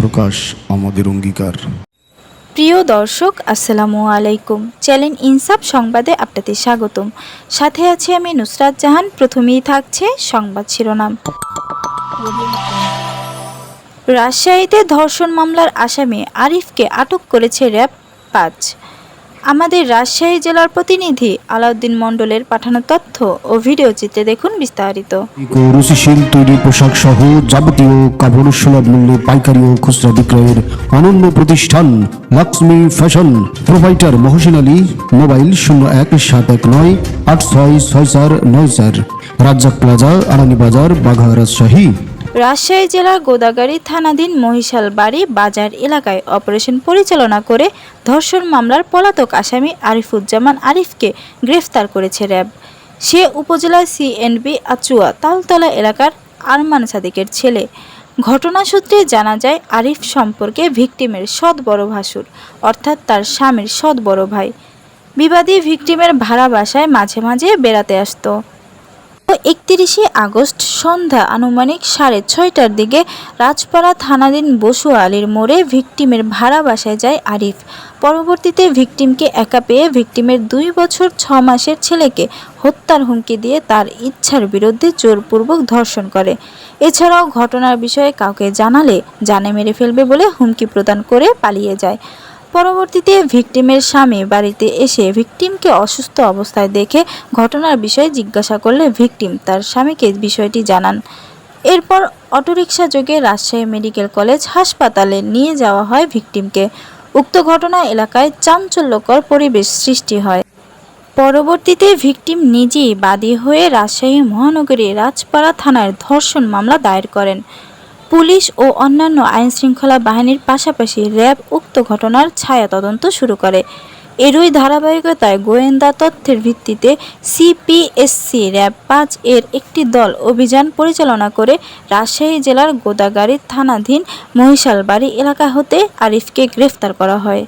প্রকাশ আমাদের অঙ্গীকার। প্রিয় দর্শক, আসসালামু আলাইকুম। চ্যানেল ইনসাফ সংবাদে আপনাদের স্বাগতম। সাথে আছে আমি নুসরাত জাহান। প্রথমেই থাকছে সংবাদ শিরোনাম। রাজশাহীতে ধর্ষণ মামলার আসামি আরিফকে আটক করেছে র্যাব পাঁচ। আমাদের রাজশাহী জেলার প্রতিনিধি আলাউদ্দিন মণ্ডলের পাঠানো তথ্য ও ভিডিও চিত্রে দেখুন বিস্তারিত। রুচিশীল তৈরি পোশাক সহ যাবতীয় কাপড় সুলভ মূল্যে পাইকারি ও খুচরা বিক্রয়ের অনন্য প্রতিষ্ঠান Lakshmi fashion. Provider Mohsin Ali, mobile শূন্য এক সাত এক নয় আট ছয় ছয় চার নয় চার। রাজ্জাক প্লাজা আরানি বাজার, বাঘা রাজশাহী। রাজশাহী জেলার গোদাগাড়ি থানাধীন মহিশাল বাড়ি বাজার এলাকায় অপারেশন পরিচালনা করে ধর্ষণ মামলার পলাতক আসামি আরিফুজ্জামান আরিফকে গ্রেফতার করেছে র্যাব। সে উপজেলা সিএনবি আচুয়া তালতলা এলাকার আরমান সাদিকের ছেলে। ঘটনা সূত্রে জানা যায়, আরিফ সম্পর্কে ভিকটিমের সৎ বড় ভাসুর, অর্থাৎ তার স্বামীর সৎ বড় ভাই। বিবাদী ভিকটিমের ভাড়া বাসায় মাঝে মাঝে বেড়াতে আসতো। একত্রিশে আগস্ট সন্ধ্যা আনুমানিক সাড়ে ছয়টার দিকে রাজপাড়া থানাধীন বসু আলীর মোড়ে ভিকটিমের ভাড়া বাসায় যায় আরিফ। পরবর্তীতে ভিকটিমকে একা পেয়ে ভিকটিমের দুই বছর ছ মাসের ছেলেকে হত্যার হুমকি দিয়ে তার ইচ্ছার বিরুদ্ধে জোরপূর্বক ধর্ষণ করে। এছাড়াও ঘটনার বিষয়ে কাউকে জানালে জানে মেরে ফেলবে বলে হুমকি প্রদান করে পালিয়ে যায়। পরবর্তীতে ভিকটিমের স্বামী বাড়িতে এসে ভিকটিমকে অসুস্থ অবস্থায় দেখে ঘটনার বিষয়ে জিজ্ঞাসা করলে ভিকটিম তার স্বামীকে বিষয়টি জানান। এরপর অটোরিকশা যোগে রাজশাহী মেডিকেল কলেজ হাসপাতালে নিয়ে যাওয়া হয় ভিকটিমকে। উক্ত ঘটনা এলাকায় চাঞ্চল্যকর পরিবেশ সৃষ্টি হয়। পরবর্তীতে ভিকটিম নিজেই বাদী হয়ে রাজশাহী মহানগরী রাজপাড়া থানায় ধর্ষণ মামলা দায়ের করেন। পুলিশ ও অন্যান্য আইনশৃঙ্খলা বাহিনীর পাশাপাশি র্যাব উক্ত ঘটনার ছায়া তদন্ত শুরু করে। এরই ধারাবাহিকতায় গোয়েন্দা তথ্যের ভিত্তিতে সিপিএসসি র্যাব পাঁচ এর একটি দল অভিযান পরিচালনা করে রাজশাহী জেলার গোদাগাড়ি থানাধীন মহিশালবাড়ি এলাকা হতে আরিফকে গ্রেফতার করা হয়।